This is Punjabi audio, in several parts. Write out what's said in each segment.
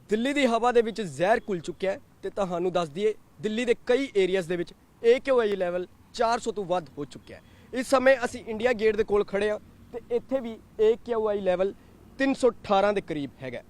ਦਿੱਲੀ ਦੀ ਹਵਾ ਦੇ ਵਿੱਚ ਜ਼ਹਿਰ ਘੁਲ ਚੁੱਕਿਆ ਹੈ ਤੇ ਤੁਹਾਨੂੰ ਦੱਸ ਦਈਏ, ਦਿੱਲੀ ਦੇ ਕਈ ਏਰੀਆਜ਼ ਦੇ ਵਿੱਚ AQI ਲੈਵਲ 400 ਤੋਂ ਵੱਧ ਹੋ ਚੁੱਕਿਆ ਹੈ। ਇਸ ਸਮੇਂ ਅਸੀਂ ਇੰਡੀਆ ਗੇਟ ਦੇ ਕੋਲ ਖੜੇ ਹਾਂ ਤੇ ਇੱਥੇ ਵੀ AQI ਲੈਵਲ 318 ਦੇ ਕਰੀਬ ਹੈਗਾ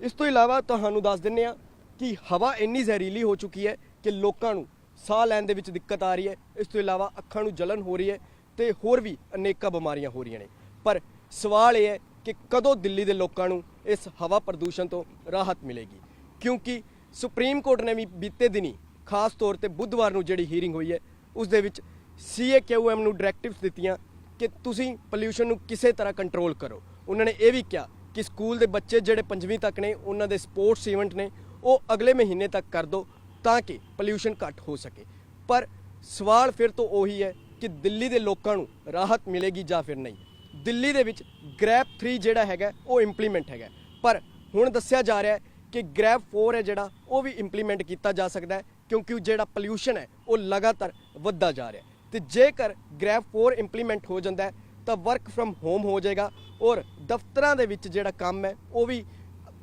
ਇਸ ਤੋਂ ਇਲਾਵਾ ਤੁਹਾਨੂੰ ਦੱਸ ਦਿੰਨੇ ਆ ਕਿ ਹਵਾ ਇੰਨੀ ਜ਼ਹਿਰੀਲੀ ਹੋ ਚੁੱਕੀ ਹੈ ਕਿ ਲੋਕਾਂ ਨੂੰ ਸਾਹ ਲੈਣ ਦੇ ਵਿੱਚ ਦਿੱਕਤ ਆ ਰਹੀ ਹੈ। ਇਸ ਤੋਂ ਇਲਾਵਾ ਅੱਖਾਂ ਨੂੰ ਜਲਨ ਹੋ ਰਹੀ ਹੈ ਤੇ ਹੋਰ ਵੀ ਅਨੇਕਾਂ ਬਿਮਾਰੀਆਂ ਹੋ ਰਹੀਆਂ ਨੇ। ਪਰ ਸਵਾਲ ਇਹ ਹੈ ਕਿ ਕਦੋਂ ਦਿੱਲੀ ਦੇ ਲੋਕਾਂ ਨੂੰ ਇਸ ਹਵਾ ਪ੍ਰਦੂਸ਼ਣ ਤੋਂ ਰਾਹਤ ਮਿਲੇਗੀ। ਕਿਉਂਕਿ ਸੁਪਰੀਮ ਕੋਰਟ ਨੇ ਵੀ ਬੀਤੇ ਦਿਨੀ ਖਾਸ ਤੌਰ ਤੇ ਬੁੱਧਵਾਰ ਨੂੰ ਜਿਹੜੀ ਹੀਅਰਿੰਗ ਹੋਈ ਹੈ, ਉਸ ਦੇ ਵਿੱਚ ਸੀਏਕਿਊਐਮ ਨੂੰ ਡਾਇਰੈਕਟਿਵਸ ਦਿੱਤੀਆਂ ਕਿ ਤੁਸੀਂ ਪੋਲਿਊਸ਼ਨ ਨੂੰ ਕਿਸੇ ਤਰ੍ਹਾਂ ਕੰਟਰੋਲ ਕਰੋ। ਉਹਨਾਂ ਨੇ ਇਹ ਵੀ ਕਿਹਾ ਕਿ ਸਕੂਲ ਦੇ ਬੱਚੇ ਜਿਹੜੇ ਪੰਜਵੀਂ ਤੱਕ ਨੇ, ਉਹਨਾਂ ਦੇ ਸਪੋਰਟਸ ਇਵੈਂਟ ਨੇ, ਉਹ ਅਗਲੇ ਮਹੀਨੇ ਤੱਕ ਕਰ ਦਿਓ ਤਾਂ ਕਿ ਪੋਲਿਊਸ਼ਨ ਘੱਟ ਹੋ ਸਕੇ। ਪਰ ਸਵਾਲ ਫਿਰ ਤੋਂ ਉਹੀ ਹੈ ਕਿ ਦਿੱਲੀ ਦੇ ਲੋਕਾਂ ਨੂੰ ਰਾਹਤ ਮਿਲੇਗੀ ਜਾਂ ਫਿਰ ਨਹੀਂ। ਦਿੱਲੀ ਦੇ ਵਿੱਚ ਗ੍ਰੈਪ 3 ਜਿਹੜਾ ਹੈਗਾ, ਉਹ ਇੰਪਲੀਮੈਂਟ ਹੈਗਾ। ਪਰ ਹੁਣ ਦੱਸਿਆ ਜਾ ਰਿਹਾ ਕਿ ਗ੍ਰੈਪ 4 ਹੈ ਜਿਹੜਾ, ਉਹ ਵੀ ਇੰਪਲੀਮੈਂਟ ਕੀਤਾ ਜਾ ਸਕਦਾ ਹੈ, ਕਿਉਂਕਿ ਜਿਹੜਾ ਪੋਲਿਊਸ਼ਨ ਹੈ, ਉਹ ਲਗਾਤਾਰ ਵੱਧਦਾ ਜਾ ਰਿਹਾ ਹੈ। ਤੇ ਜੇਕਰ ਗ੍ਰੈਪ 4 ਇੰਪਲੀਮੈਂਟ ਹੋ ਜਾਂਦਾ ਤਾਂ ਵਰਕ ਫਰਮ ਹੋਮ ਹੋ ਜਾਏਗਾ ਔਰ ਦਫ਼ਤਰਾਂ ਦੇ ਵਿੱਚ ਜਿਹੜਾ ਕੰਮ ਹੈ, ਉਹ ਵੀ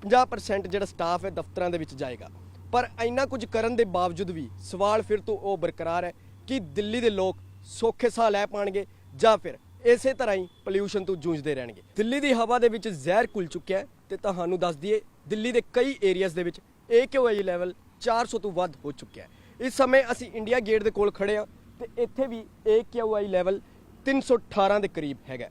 50% ਜਿਹੜਾ ਸਟਾਫ ਹੈ, ਦਫ਼ਤਰਾਂ ਦੇ ਵਿੱਚ ਜਾਏਗਾ। ਪਰ ਇੰਨਾ ਕੁਝ ਕਰਨ ਦੇ ਬਾਵਜੂਦ ਵੀ ਸਵਾਲ ਫਿਰ ਤੋਂ ਉਹ ਬਰਕਰਾਰ ਹੈ ਕਿ ਦਿੱਲੀ ਦੇ ਲੋਕ ਸੌਖੇ ਸਾਹ ਲੈ ਪਾਣਗੇ ਜਾਂ ਫਿਰ ਇਸੇ ਤਰ੍ਹਾਂ ਹੀ ਪੋਲਿਊਸ਼ਨ ਤੋਂ ਜੂਝਦੇ ਰਹਿਣਗੇ। ਦਿੱਲੀ ਦੀ ਹਵਾ ਦੇ ਵਿੱਚ ਜ਼ਹਿਰ ਘੁਲ ਚੁੱਕਿਆ ਹੈ ਤੇ ਤੁਹਾਨੂੰ ਦੱਸ ਦਈਏ, ਦਿੱਲੀ ਦੇ ਕਈ ਏਰੀਆਜ਼ ਦੇ ਵਿੱਚ AQI ਲੈਵਲ 400 ਤੋਂ ਵੱਧ ਹੋ ਚੁੱਕਿਆ ਹੈ। ਇਸ ਸਮੇਂ ਅਸੀਂ ਇੰਡੀਆ ਗੇਟ ਦੇ ਕੋਲ ਖੜੇ ਹਾਂ ਤੇ ਇੱਥੇ ਵੀ AQI ਲੈਵਲ 318 ਦੇ ਕਰੀਬ ਹੈਗਾ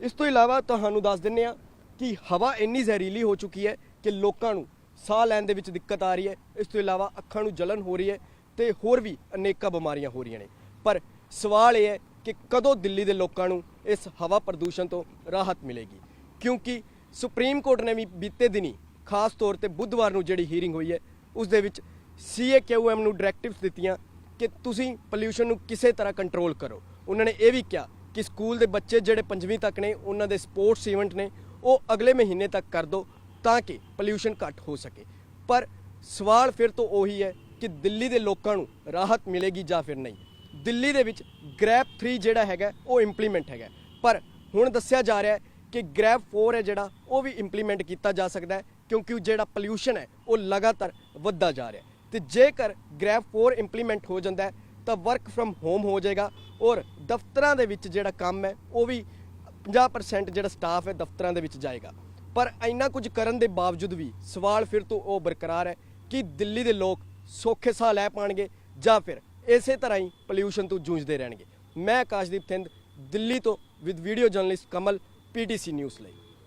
ਇਸ ਤੋਂ ਇਲਾਵਾ ਤੁਹਾਨੂੰ ਦੱਸ ਦਿੰਨੇ ਆ ਕਿ ਹਵਾ ਇੰਨੀ ਜ਼ਹਿਰੀਲੀ ਹੋ ਚੁੱਕੀ ਹੈ ਕਿ ਲੋਕਾਂ ਨੂੰ ਸਾਹ ਲੈਣ ਦੇ ਵਿੱਚ ਦਿੱਕਤ ਆ ਰਹੀ ਹੈ। ਇਸ ਤੋਂ ਇਲਾਵਾ ਅੱਖਾਂ ਨੂੰ ਜਲਨ ਹੋ ਰਹੀ ਹੈ ਤੇ ਹੋਰ ਵੀ ਅਨੇਕਾਂ ਬਿਮਾਰੀਆਂ ਹੋ ਰਹੀਆਂ ਨੇ। ਪਰ ਸਵਾਲ ਇਹ ਹੈ ਕਿ ਕਦੋਂ ਦਿੱਲੀ ਦੇ ਲੋਕਾਂ ਨੂੰ ਇਸ ਹਵਾ ਪ੍ਰਦੂਸ਼ਣ ਤੋਂ ਰਾਹਤ ਮਿਲੇਗੀ? ਕਿਉਂਕਿ ਸੁਪਰੀਮ ਕੋਰਟ ਨੇ ਵੀ ਬੀਤੇ ਦਿਨੀ ਖਾਸ ਤੌਰ ਤੇ ਬੁੱਧਵਾਰ ਨੂੰ ਜਿਹੜੀ ਹੀਅਰਿੰਗ ਹੋਈ ਹੈ, ਉਸ ਦੇ ਵਿੱਚ ਸੀਏਕਿਊਐਮ ਨੂੰ ਡਾਇਰੈਕਟਿਵਸ ਦਿੱਤੀਆਂ ਕਿ ਤੁਸੀਂ ਪੋਲਿਊਸ਼ਨ ਨੂੰ ਕਿਸੇ ਤਰ੍ਹਾਂ ਕੰਟਰੋਲ ਕਰੋ। ਉਹਨਾਂ ਨੇ ਇਹ ਵੀ ਕਿਹਾ ਕਿ ਸਕੂਲ ਦੇ ਬੱਚੇ ਜਿਹੜੇ ਪੰਜਵੀਂ ਤੱਕ ਨੇ, ਉਹਨਾਂ ਦੇ ਸਪੋਰਟਸ ਇਵੈਂਟ ਨੇ, ਉਹ ਅਗਲੇ ਮਹੀਨੇ ਤੱਕ ਕਰ ਦਿਓ ਤਾਂ ਕਿ ਪੋਲਿਊਸ਼ਨ ਘੱਟ ਹੋ ਸਕੇ। ਪਰ ਸਵਾਲ ਫਿਰ ਤੋਂ ਉਹੀ ਹੈ ਕਿ ਦਿੱਲੀ ਦੇ ਲੋਕਾਂ ਨੂੰ ਰਾਹਤ ਮਿਲੇਗੀ ਜਾਂ ਫਿਰ ਨਹੀਂ। ਦਿੱਲੀ ਦੇ ਵਿੱਚ ਗ੍ਰੈਪ 3 ਜਿਹੜਾ ਹੈਗਾ, ਉਹ ਇੰਪਲੀਮੈਂਟ ਹੈਗਾ ਪਰ ਹੁਣ ਦੱਸਿਆ ਜਾ ਰਿਹਾ ਹੈ ਕਿ ਗ੍ਰੈਪ 4 ਹੈ ਜਿਹੜਾ, ਉਹ ਵੀ ਇੰਪਲੀਮੈਂਟ ਕੀਤਾ ਜਾ ਸਕਦਾ ਹੈ, ਕਿਉਂਕਿ ਜਿਹੜਾ ਪੋਲਿਊਸ਼ਨ ਹੈ, ਉਹ ਲਗਾਤਾਰ ਵੱਧਦਾ ਜਾ ਰਿਹਾ ਹੈ। ਤੇ ਜੇਕਰ ਗ੍ਰੈਪ 4 ਇੰਪਲੀਮੈਂਟ ਹੋ ਜਾਂਦਾ ਹੈ, ਤਾਂ ਵਰਕ ਫਰਮ ਹੋਮ ਹੋ ਜਾਏਗਾ ਔਰ ਦਫ਼ਤਰਾਂ ਦੇ ਵਿੱਚ ਜਿਹੜਾ ਕੰਮ ਹੈ, ਉਹ ਵੀ 50% ਜਿਹੜਾ ਸਟਾਫ ਹੈ, ਦਫ਼ਤਰਾਂ ਦੇ ਵਿੱਚ ਜਾਏਗਾ। ਪਰ ਇੰਨਾ ਕੁਝ ਕਰਨ ਦੇ ਬਾਵਜੂਦ ਵੀ ਸਵਾਲ ਫਿਰ ਤੋਂ ਉਹ ਬਰਕਰਾਰ ਹੈ ਕਿ ਦਿੱਲੀ ਦੇ ਲੋਕ ਸੌਖੇ ਸਾਹ ਲੈ ਪਾਣਗੇ ਜਾਂ ਫਿਰ ਇਸੇ ਤਰ੍ਹਾਂ ਹੀ ਪੋਲਿਊਸ਼ਨ ਤੋਂ ਜੂਝਦੇ ਰਹਿਣਗੇ। ਮੈਂ ਆਕਾਸ਼ਦੀਪ ਥਿੰਦ, ਦਿੱਲੀ ਤੋਂ with video journalist Kamal PTC news ਲਈ।